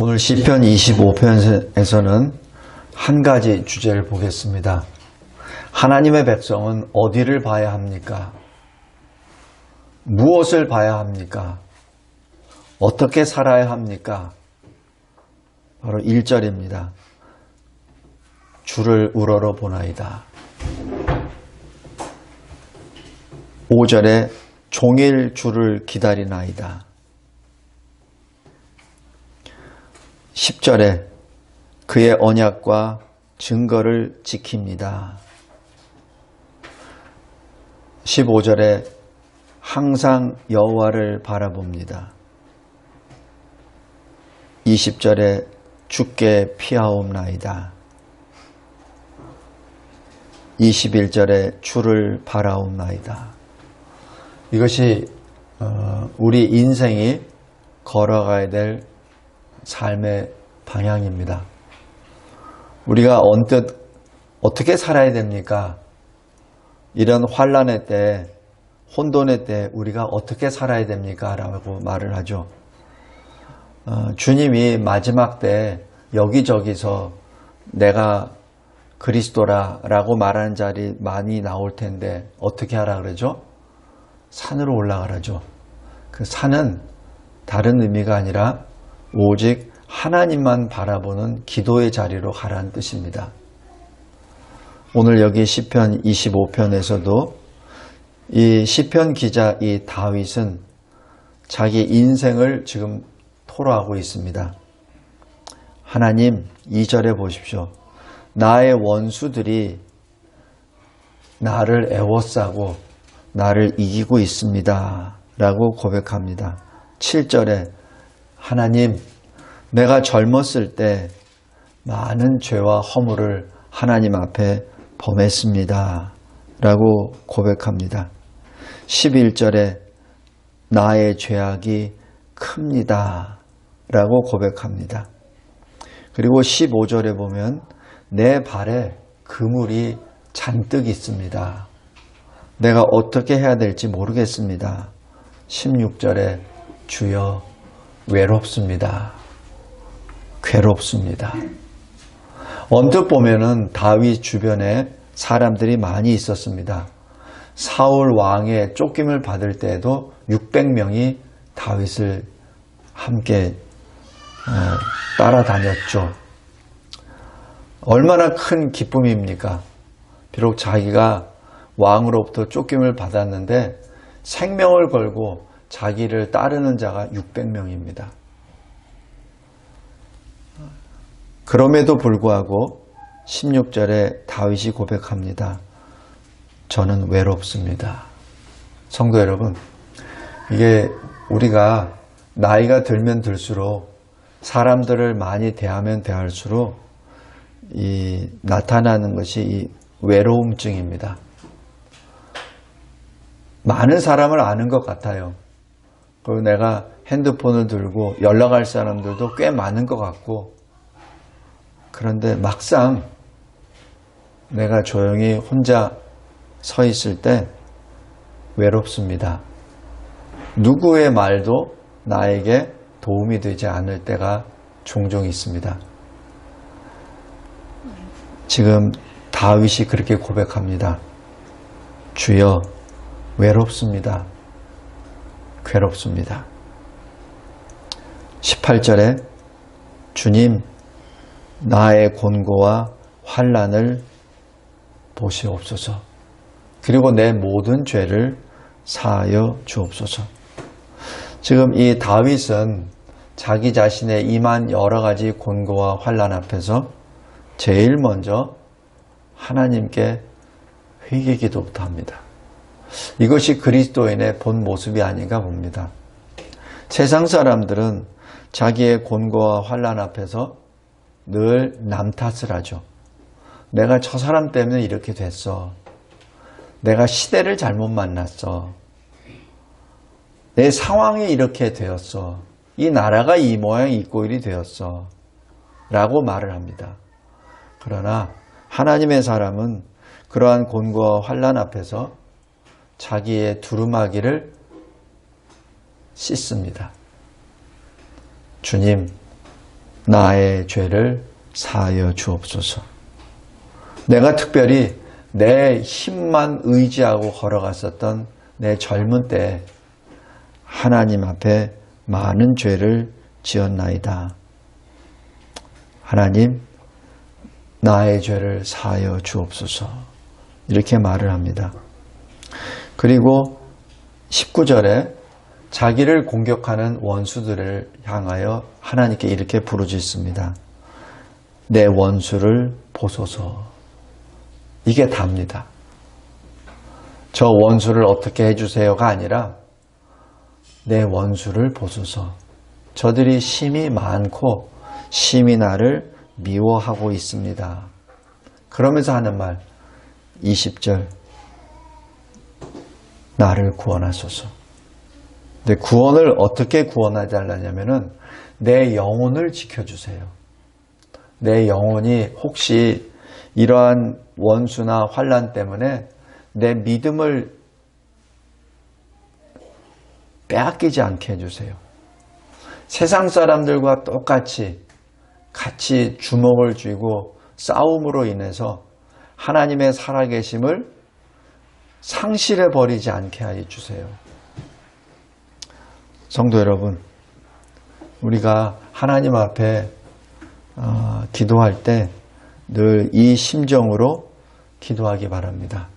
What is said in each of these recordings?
오늘 시편 25편에서는 한 가지 주제를 보겠습니다. 하나님의 백성은 어디를 봐야 합니까? 무엇을 봐야 합니까? 어떻게 살아야 합니까? 바로 1절입니다. 주를 우러러 보나이다. 5절에 종일 주를 기다리나이다. 10절에 그의 언약과 증거를 지킵니다. 15절에 항상 여호와를 바라봅니다. 20절에 주께 피하옵나이다. 21절에 주를 바라옵나이다. 이것이 어, 우리 인생이 걸어가야 될 삶의 방향입니다. 우리가 언뜻 어떻게 살아야 됩니까? 이런 환란의 때, 혼돈의 때 우리가 어떻게 살아야 됩니까? 라고 말을 하죠. 어, 주님이 마지막 때 여기저기서 내가 그리스도라 라고 말하는 자리 많이 나올 텐데 어떻게 하라 그러죠? 산으로 올라가라죠. 그 산은 다른 의미가 아니라 오직 하나님만 바라보는 기도의 자리로 가라는 뜻입니다. 오늘 여기 시편 25편에서도 이 시편 기자 이 다윗은 자기 인생을 지금 토로하고 있습니다. 하나님 2절에 보십시오. 나의 원수들이 나를 애워싸고 나를 이기고 있습니다. 라고 고백합니다. 7절에 하나님, 내가 젊었을 때 많은 죄와 허물을 하나님 앞에 범했습니다. 라고 고백합니다. 11절에 나의 죄악이 큽니다. 라고 고백합니다. 그리고 15절에 보면 내 발에 그물이 잔뜩 있습니다. 내가 어떻게 해야 될지 모르겠습니다. 16절에 주여 외롭습니다. 괴롭습니다. 언뜻 보면은 다윗 주변에 사람들이 많이 있었습니다. 사울 왕의 쫓김을 받을 때에도 600명이 다윗을 함께 어, 따라다녔죠. 얼마나 큰 기쁨입니까? 비록 자기가 왕으로부터 쫓김을 받았는데 생명을 걸고 자기를 따르는 자가 600명입니다. 그럼에도 불구하고 16절에 다윗이 고백합니다. 저는 외롭습니다. 성도 여러분, 이게 우리가 나이가 들면 들수록 사람들을 많이 대하면 대할수록 이 나타나는 것이 이 외로움증입니다. 많은 사람을 아는 것 같아요. 그리고 내가 핸드폰을 들고 연락할 사람들도 꽤 많은 것 같고, 그런데 막상 내가 조용히 혼자 서 있을 때 외롭습니다. 누구의 말도 나에게 도움이 되지 않을 때가 종종 있습니다. 지금 다윗이 그렇게 고백합니다. 주여 외롭습니다. 괴롭습니다. 18절에 주님 나의 곤고와 환란을 보시옵소서. 그리고 내 모든 죄를 사하여 주옵소서. 지금 이 다윗은 자기 자신의 임한 여러 가지 곤고와 환란 앞에서 제일 먼저 하나님께 회개 기도부터 합니다. 이것이 그리스도인의 본 모습이 아닌가 봅니다. 세상 사람들은 자기의 곤고와 환란 앞에서 늘 남 탓을 하죠. 내가 저 사람 때문에 이렇게 됐어. 내가 시대를 잘못 만났어. 내 상황이 이렇게 되었어. 이 나라가 이 모양 이 꼴이 되었어. 라고 말을 합니다. 그러나 하나님의 사람은 그러한 곤고와 환란 앞에서 자기의 두루마기를 씻습니다. 주님, 나의 죄를 사하여 주옵소서. 내가 특별히 내 힘만 의지하고 걸어갔었던 내 젊은 때 하나님 앞에 많은 죄를 지었나이다. 하나님, 나의 죄를 사하여 주옵소서. 이렇게 말을 합니다. 그리고 19절에 자기를 공격하는 원수들을 향하여 하나님께 이렇게 부르짖습니다. 내 원수를 보소서. 이게 답니다. 저 원수를 어떻게 해주세요가 아니라 내 원수를 보소서. 저들이 심이 많고 심이 나를 미워하고 있습니다. 그러면서 하는 말 20절 나를 구원하소서. 근데 구원을 어떻게 구원해 달라냐면은 내 영혼을 지켜주세요. 내 영혼이 혹시 이러한 원수나 환란 때문에 내 믿음을 빼앗기지 않게 해주세요. 세상 사람들과 똑같이 같이 주먹을 쥐고 싸움으로 인해서 하나님의 살아계심을 상실해 버리지 않게 하여 주세요. 성도 여러분, 우리가 하나님 앞에 어, 기도할 때 늘 이 심정으로 기도하기 바랍니다.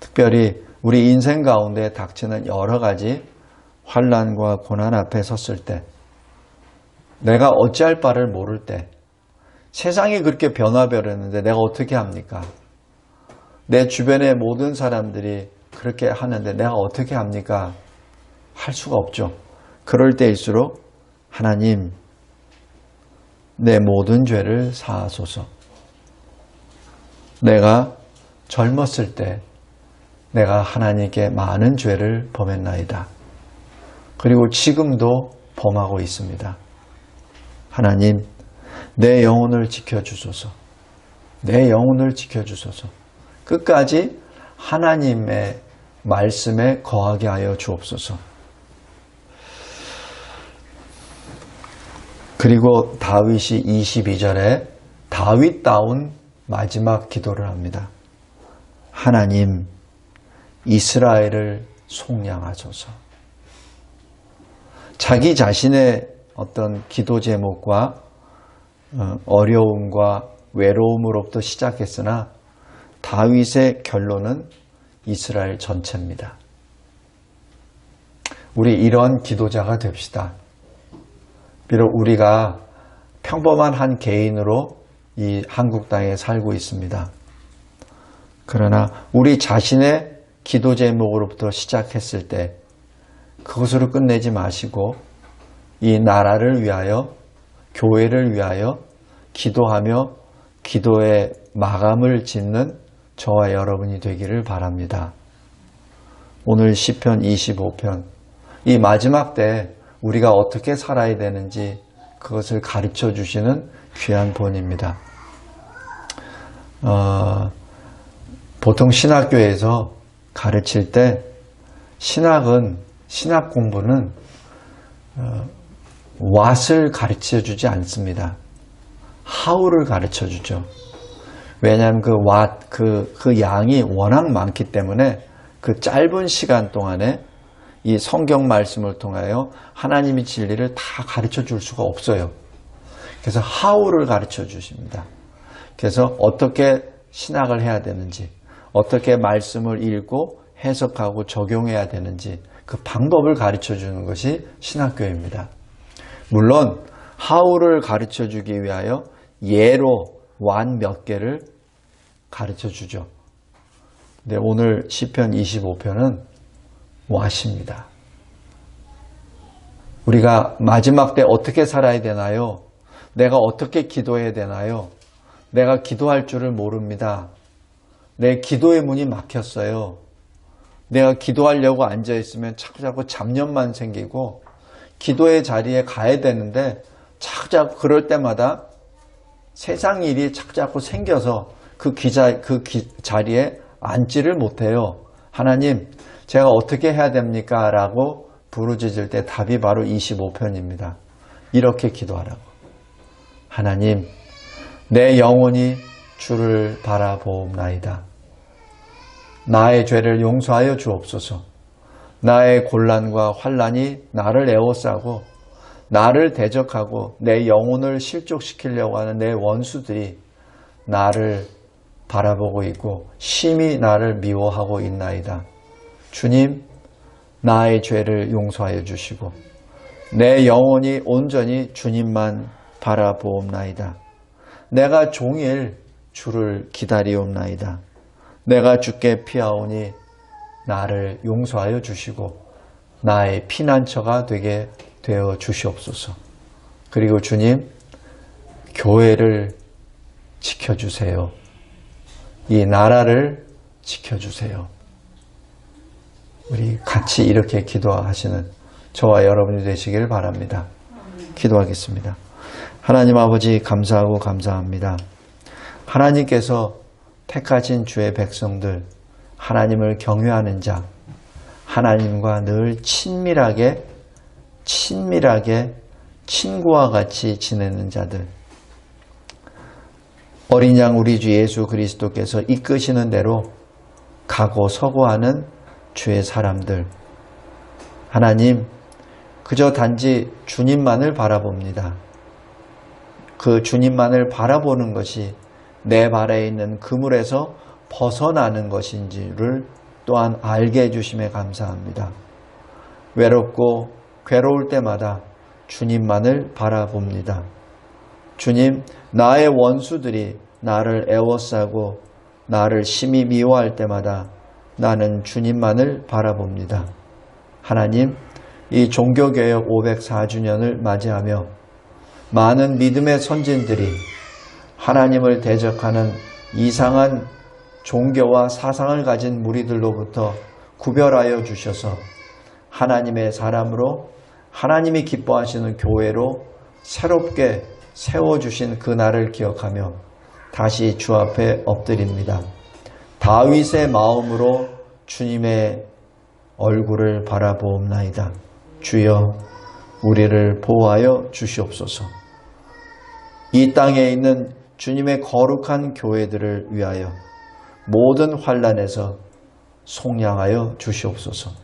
특별히 우리 인생 가운데 닥치는 여러 가지 환란과 고난 앞에 섰을 때 내가 어찌할 바를 모를 때 세상이 그렇게 변화버렸는데 내가 어떻게 합니까? 내 주변의 모든 사람들이 그렇게 하는데 내가 어떻게 합니까? 할 수가 없죠. 그럴 때일수록 하나님 내 모든 죄를 사하소서. 내가 젊었을 때 내가 하나님께 많은 죄를 범했나이다. 그리고 지금도 범하고 있습니다. 하나님, 내 영혼을 지켜주소서. 내 영혼을 지켜주소서. 끝까지 하나님의 말씀에 거하게 하여 주옵소서. 그리고 다윗이 22절에 다윗다운 마지막 기도를 합니다. 하나님, 이스라엘을 속량하소서. 자기 자신의 어떤 기도 제목과 어, 어려움과 외로움으로부터 시작했으나 다윗의 결론은 이스라엘 전체입니다. 우리 이런 기도자가 됩시다. 비록 우리가 평범한 한 개인으로 이 한국 땅에 살고 있습니다. 그러나 우리 자신의 기도 제목으로부터 시작했을 때 그것으로 끝내지 마시고 이 나라를 위하여 교회를 위하여 기도하며 기도의 마감을 짓는 저와 여러분이 되기를 바랍니다. 오늘 시편 25편 이 마지막 때 우리가 어떻게 살아야 되는지 그것을 가르쳐 주시는 귀한 본입니다. 어, 보통 신학교에서 가르칠 때 신학은 신학 공부는 어, what을 가르쳐 주지 않습니다. how를 가르쳐 주죠. 왜냐하면 그 what, 그, 그 양이 워낙 많기 때문에 그 짧은 시간 동안에 이 성경 말씀을 통하여 하나님의 진리를 다 가르쳐 줄 수가 없어요. 그래서 how를 가르쳐 주십니다. 그래서 어떻게 신학을 해야 되는지, 어떻게 말씀을 읽고 해석하고 적용해야 되는지 그 방법을 가르쳐 주는 것이 신학교입니다. 물론 how를 가르쳐 주기 위하여 예로 완 몇 개를 가르쳐 주죠. 근데 오늘 시편 25편은 what입니다. 우리가 마지막 때 어떻게 살아야 되나요? 내가 어떻게 기도해야 되나요? 내가 기도할 줄을 모릅니다. 내 기도의 문이 막혔어요. 내가 기도하려고 앉아 있으면 자꾸 자꾸 잡념만 생기고 기도의 자리에 가야 되는데 자꾸자꾸 그럴 때마다 세상 일이 자꾸자꾸 생겨서 그 기자 그 기, 자리에 앉지를 못해요. 하나님, 제가 어떻게 해야 됩니까? 라고 부르짖을 때 답이 바로 25편입니다. 이렇게 기도하라고. 하나님, 내 영혼이 주를 바라보옵나이다. 나의 죄를 용서하여 주옵소서. 나의 곤란과 환란이 나를 에워싸고 나를 대적하고 내 영혼을 실족시키려고 하는 내 원수들이 나를 바라보고 있고 심히 나를 미워하고 있나이다. 주님, 나의 죄를 용서하여 주시고 내 영혼이 온전히 주님만 바라보옵나이다. 내가 종일 주를 기다리옵나이다. 내가 주께 피하오니 나를 용서하여 주시고 나의 피난처가 되게 되어 주시옵소서. 그리고 주님, 교회를 지켜주세요. 이 나라를 지켜주세요. 우리 같이 이렇게 기도하시는 저와 여러분이 되시길 바랍니다. 기도하겠습니다. 하나님 아버지 감사하고 감사합니다. 하나님께서 택하신 주의 백성들, 하나님을 경외하는 자, 하나님과 늘 친밀하게, 친밀하게 친구와 같이 지내는 자들, 어린 양 우리 주 예수 그리스도께서 이끄시는 대로 가고 서고 하는 주의 사람들, 하나님, 그저 단지 주님만을 바라봅니다. 그 주님만을 바라보는 것이 내 발에 있는 그물에서 벗어나는 것인지를 또한 알게 해주심에 감사합니다. 외롭고 괴로울 때마다 주님만을 바라봅니다. 주님, 나의 원수들이 나를 애워싸고 나를 심히 미워할 때마다 나는 주님만을 바라봅니다. 하나님, 이 종교개혁 504주년을 맞이하며 많은 믿음의 선진들이 하나님을 대적하는 이상한 종교와 사상을 가진 무리들로부터 구별하여 주셔서 하나님의 사람으로 하나님이 기뻐하시는 교회로 새롭게 세워주신 그날을 기억하며 다시 주 앞에 엎드립니다. 다윗의 마음으로 주님의 얼굴을 바라보옵나이다. 주여 우리를 보호하여 주시옵소서. 이 땅에 있는 주님의 거룩한 교회들을 위하여 모든 환란에서 속량하여 주시옵소서.